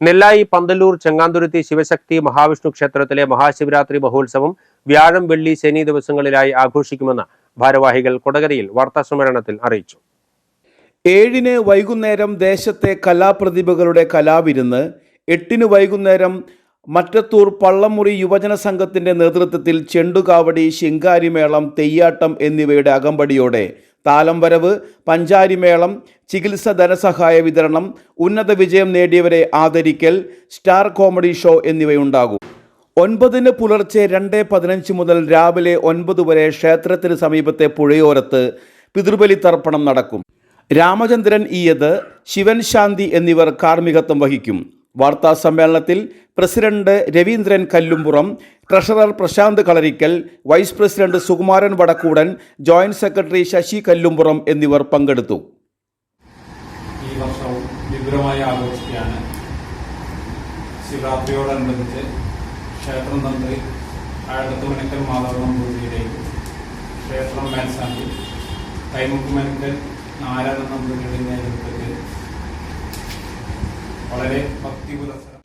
നെല്ലായി പന്തല്ലൂർ ചെങ്ങാന്തുരുത്തി ശിവശക്തി മഹാവിഷ്ണു ക്ഷേത്രത്തിലെ മഹാശിവരാത്രി മഹോത്സവം വ്യാഴം വെള്ളി ശനി ദിവസങ്ങളിലായി ആഘോഷിക്കുമെന്ന് ഭാരവാഹികൾ കൊടകരയിൽ വാർത്താസമ്മേളനത്തിൽ അറിയിച്ചു. ഏഴിന് വൈകുന്നേരം ദേശത്തെ കലാപ്രതിഭകളുടെ കലാവിരുന്ന് എട്ടിന് വൈകുന്നേരം മറ്റത്തൂർ പള്ളമുറി യുവജന സംഘത്തിന്റെ നേതൃത്വത്തിൽ ചെണ്ടുകാവടി ശിങ്കാരിമേളം തെയ്യാട്ടം എന്നിവയുടെ അകമ്പടിയോടെ താലം വരവ് പഞ്ചാരിമേളം ചികിത്സ ധനസഹായ വിതരണം ഉന്നത വിജയം നേടിയവരെ ആദരിക്കൽ സ്റ്റാർ കോമഡി ഷോ എന്നിവയുണ്ടാകും. ഒൻപതിന് പുലർച്ചെ രണ്ട് പതിനഞ്ച് മുതൽ രാവിലെ ഒൻപത് വരെ ക്ഷേത്രത്തിന് സമീപത്തെ പുഴയോരത്ത് പിതൃബലി തർപ്പണം നടക്കും. രാമചന്ദ്രൻ ഈയത് ശിവൻ ശാന്തി എന്നിവർ കാർമ്മികത്വം വഹിക്കും. വാർത്താ സമ്മേളനത്തിൽ president Raveendran Kallumpuram treasurer Prashanth Kalarikkal vice president Sukumaran Vadakkoodan joint secretary Sasi Kallumpuram എന്നിവർ പങ്കെടുത്തു. ഈ വിപുലമായി ആഘോഷിക്കുകയാണ്. ശിവരാത്രിയോടനുബന്ധിച്ച് ക്ഷേത്രം തന്ത്രി ആഴത്ത് മനക്കൽ മാധവ നമ്പൂതിരിയുടെയും ക്ഷേത്രം മേൽശാന്തി കൈമുക്ക് മനക്കൽ നാരായണ നമ്പൂതിരിയുടെ നേതൃത്വത്തിൽ വളരെ ഭക്തി പുലർത്തൽ